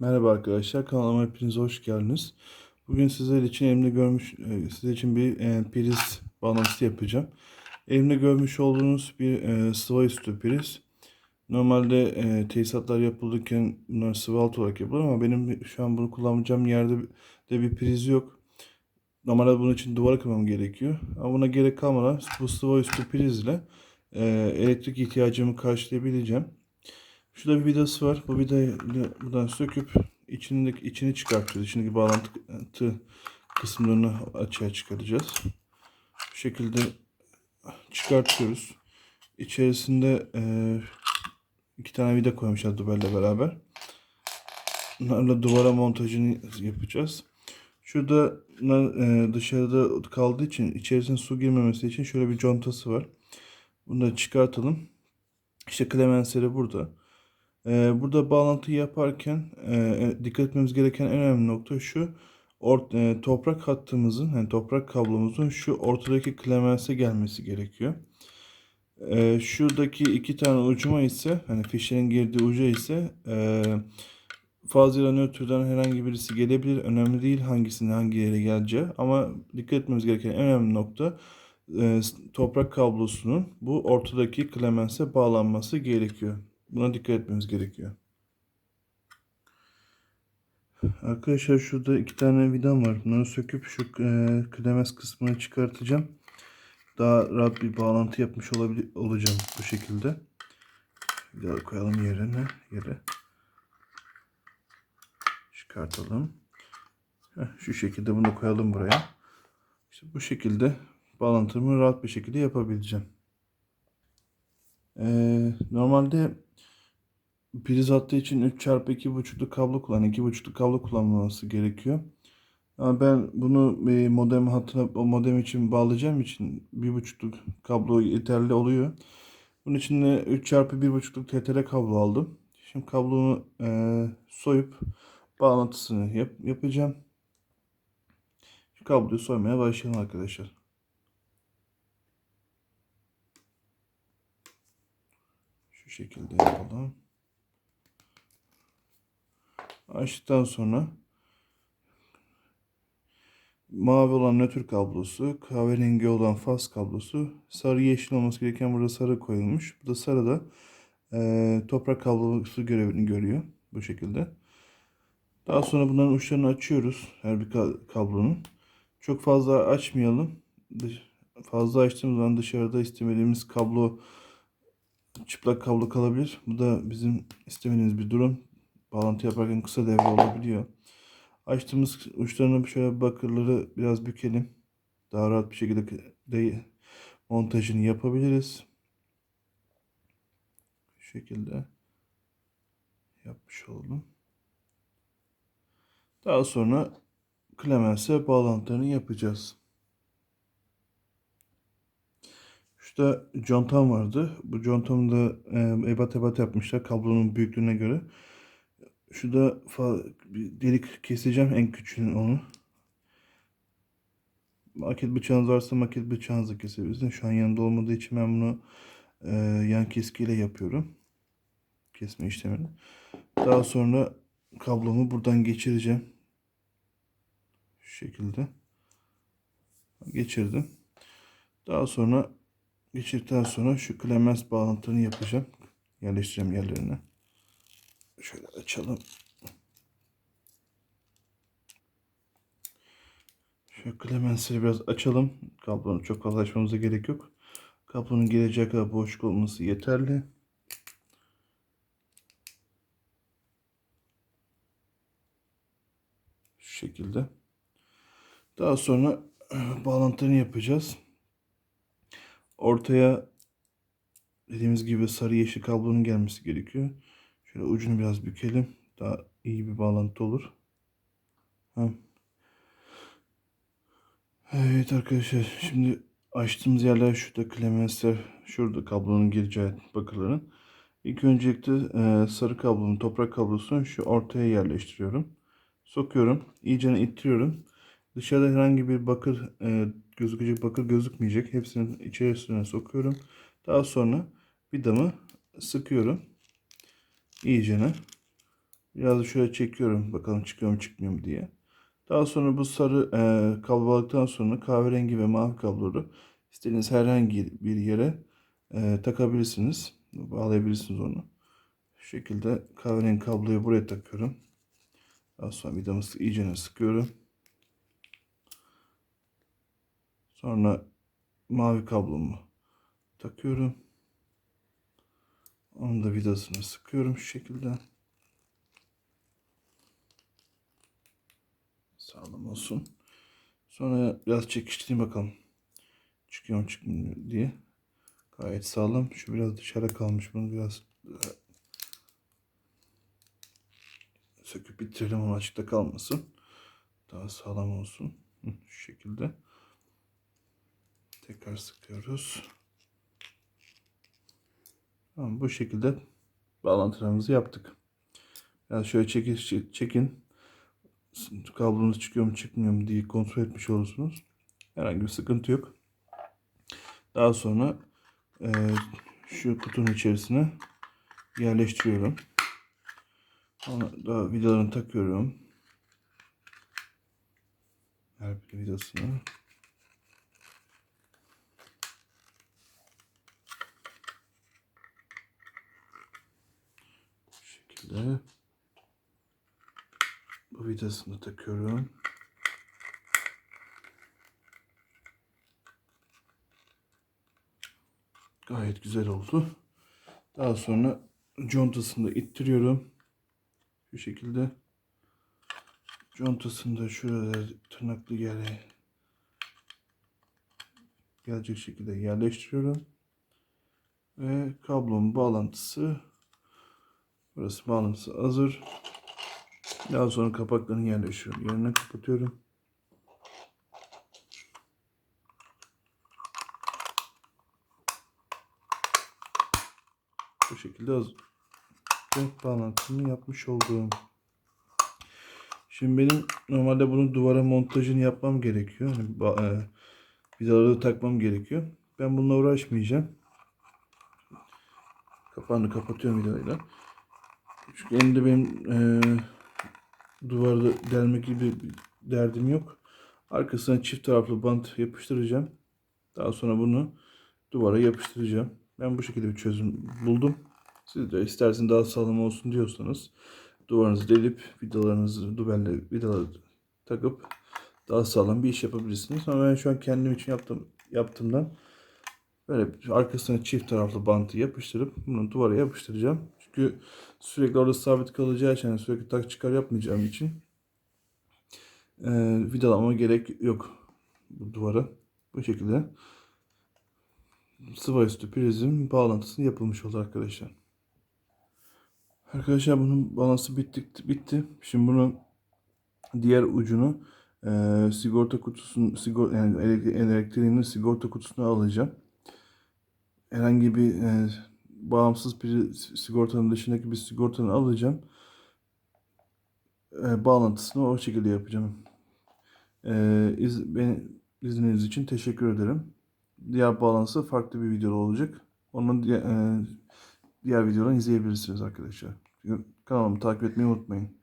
Merhaba arkadaşlar, kanalıma hepiniz hoş geldiniz. Bugün sizler için elimde görmüş, e, sizler için bir e, priz bağlantısı yapacağım. Elimde görmüş olduğunuz bir e, sıva üstü priz. Normalde e, tesisatlar yapılırken bunlar sıvı alt olarak yapılır ama benim şu an bunu kullanacağım yerde de bir priz yok. Normalde bunun için duvara kırmam gerekiyor. Ama buna gerek kalmadan bu sıva üstü prizle e, elektrik ihtiyacımı karşılayabileceğim. Şurada bir vidası var. Bu vidayı buradan söküp içindeki içini çıkartıyoruz. İçindeki bağlantı kısımlarını açığa çıkaracağız. Bu şekilde çıkartıyoruz. İçerisinde e, iki tane vida koymuşlar duberle beraber. Bunlarla duvara montajını yapacağız. Şurada e, dışarıda kaldığı için içerisine su girmemesi için şöyle bir contası var. Bunu da çıkartalım. İşte klemensleri burada. Ee, burada bağlantı yaparken e, dikkat etmemiz gereken en önemli nokta şu. E, toprak hattımızın, yani toprak kablomuzun şu ortadaki klemense gelmesi gerekiyor. E, şuradaki iki tane ucuma ise, hani fişlerin girdiği uca ise e, fazla nötrden herhangi birisi gelebilir. Önemli değil hangisinin hangi yere geleceği. Ama dikkat etmemiz gereken en önemli nokta e, toprak kablosunun bu ortadaki klemense bağlanması gerekiyor. Buna dikkat etmemiz gerekiyor. Arkadaşlar şurada iki tane vidam var. Bunları söküp şu e, klemens kısmını çıkartacağım. Daha rahat bir bağlantı yapmış olabil olacağım bu şekilde. Vidaları koyalım yerine. Yere. Çıkartalım. Heh, şu şekilde bunu koyalım buraya. İşte bu şekilde bağlantımı rahat bir şekilde yapabileceğim. Ee, normalde priz hattı için 3 çarpı 2.5'luk kablo kullan. 2.5'luk kablo kullanılması gerekiyor. Ama ben bunu e, modem hattına o modem için bağlayacağım için 1.5'luk kablo yeterli oluyor. Bunun için de 3 çarpı 1.5'luk TTL kablo aldım. Şimdi kablonu e, soyup bağlantısını yap, yapacağım. Şu kabloyu soymaya başlayalım arkadaşlar. Şu şekilde yapalım. Açtıktan sonra mavi olan nötr kablosu, kahverengi olan faz kablosu, sarı yeşil olması gereken burada sarı koyulmuş. Bu da sarı da e, toprak kablosu görevini görüyor bu şekilde. Daha sonra bunların uçlarını açıyoruz her bir kablonun. Çok fazla açmayalım. Fazla açtığımız zaman dışarıda istemediğimiz kablo çıplak kablo kalabilir. Bu da bizim istemediğimiz bir durum. Bağlantı yaparken kısa devre olabiliyor. Açtığımız uçlarını şöyle bakırları biraz bükelim. Daha rahat bir şekilde de montajını yapabiliriz. Bu şekilde yapmış oldum. Daha sonra Clemens'e bağlantılarını yapacağız. Şurada contam vardı. Bu contamı da e, ebat ebat yapmışlar kablonun büyüklüğüne göre. Şurada bir delik keseceğim en küçüğünü onu. Maket bıçağınız varsa maket bıçağınızla kesebilirsiniz. Şu an yanımda olmadığı için ben bunu e, yan keskiyle yapıyorum. Kesme işlemini. Daha sonra kablomu buradan geçireceğim. Şu şekilde. Geçirdim. Daha sonra geçirdikten sonra şu klemens bağlantılarını yapacağım. Yerleştireceğim yerlerine. Şöyle açalım. Şu klemensleri biraz açalım. Kablonu çok fazla açmamıza gerek yok. Kablonun geleceği kadar boşluk olması yeterli. Şu şekilde. Daha sonra bağlantılarını yapacağız. Ortaya dediğimiz gibi sarı yeşil kablonun gelmesi gerekiyor. Şöyle ucunu biraz bükelim. Daha iyi bir bağlantı olur. Evet arkadaşlar şimdi açtığımız yerler şurada klemensler şurada kablonun gireceği bakırların. İlk öncelikle e, sarı kablonun toprak kablosunu şu ortaya yerleştiriyorum. Sokuyorum. iyice ittiriyorum. Dışarıda herhangi bir bakır e, gözükecek bakır gözükmeyecek. Hepsini içerisine sokuyorum. Daha sonra vidamı sıkıyorum iyicene Biraz şöyle çekiyorum bakalım çıkıyor mu çıkmıyor mu diye. Daha sonra bu sarı e, kablo bağladıktan sonra kahverengi ve mavi kabloları istediğiniz herhangi bir yere e, takabilirsiniz. Bağlayabilirsiniz onu. Şu şekilde kahverengi kabloyu buraya takıyorum. Daha sonra vidamızı iyicene sıkıyorum. Sonra mavi kablomu takıyorum. Onun da vidasını sıkıyorum şu şekilde. Sağlam olsun. Sonra biraz çekiştireyim bakalım. Çıkıyor mu çıkmıyor diye. Gayet sağlam. Şu biraz dışarı kalmış. Bunu biraz daha söküp bitirelim ama açıkta kalmasın. Daha sağlam olsun. Şu şekilde. Tekrar sıkıyoruz. Tamam, bu şekilde bağlantılarımızı yaptık. Biraz şöyle çekin, çekin. Kablonuz çıkıyor mu çıkmıyor mu diye kontrol etmiş olursunuz. Herhangi bir sıkıntı yok. Daha sonra e, şu kutunun içerisine yerleştiriyorum. Ona da vidalarını takıyorum. Her bir vidasını. Bu şekilde. Bu vidasını takıyorum. Gayet güzel oldu. Daha sonra contasını da ittiriyorum. Şu şekilde. Contasını da şuraya tırnaklı yere gelecek şekilde yerleştiriyorum. Ve kablonun bağlantısı burası bağlantısı hazır. Daha sonra kapaklarını yerleştiriyorum. Yerine kapatıyorum. Bu şekilde hazır. Renk bağlantısını yapmış oldum. Şimdi benim normalde bunun duvara montajını yapmam gerekiyor. Hani ba- e, vidaları takmam gerekiyor. Ben bununla uğraşmayacağım. Kapağını kapatıyorum vidayla. Çünkü elimde benim e, duvarda delmek gibi bir derdim yok. Arkasına çift taraflı bant yapıştıracağım. Daha sonra bunu duvara yapıştıracağım. Ben bu şekilde bir çözüm buldum. Siz de isterseniz daha sağlam olsun diyorsanız duvarınızı delip vidalarınızı duberle vidaları takıp daha sağlam bir iş yapabilirsiniz. Ama ben şu an kendim için yaptım yaptığımdan böyle arkasına çift taraflı bantı yapıştırıp bunu duvara yapıştıracağım. Çünkü sürekli orada sabit kalacağı için yani sürekli tak çıkar yapmayacağım için e, vidalama gerek yok bu duvara. Bu şekilde sıva üstü prizin bağlantısını yapılmış oldu arkadaşlar. Arkadaşlar bunun balansı bitti. bitti. Şimdi bunu diğer ucunu e, sigorta kutusunun sigor yani elektri- elektriğinin sigorta kutusuna alacağım. Herhangi bir e, bağımsız bir sigortanın dışındaki bir sigortanı alacağım. E, bağlantısını o şekilde yapacağım. E, iz, beni izlediğiniz için teşekkür ederim. Diğer bağlantısı farklı bir video olacak. Onun e, diğer videodan izleyebilirsiniz arkadaşlar. Kanalımı takip etmeyi unutmayın.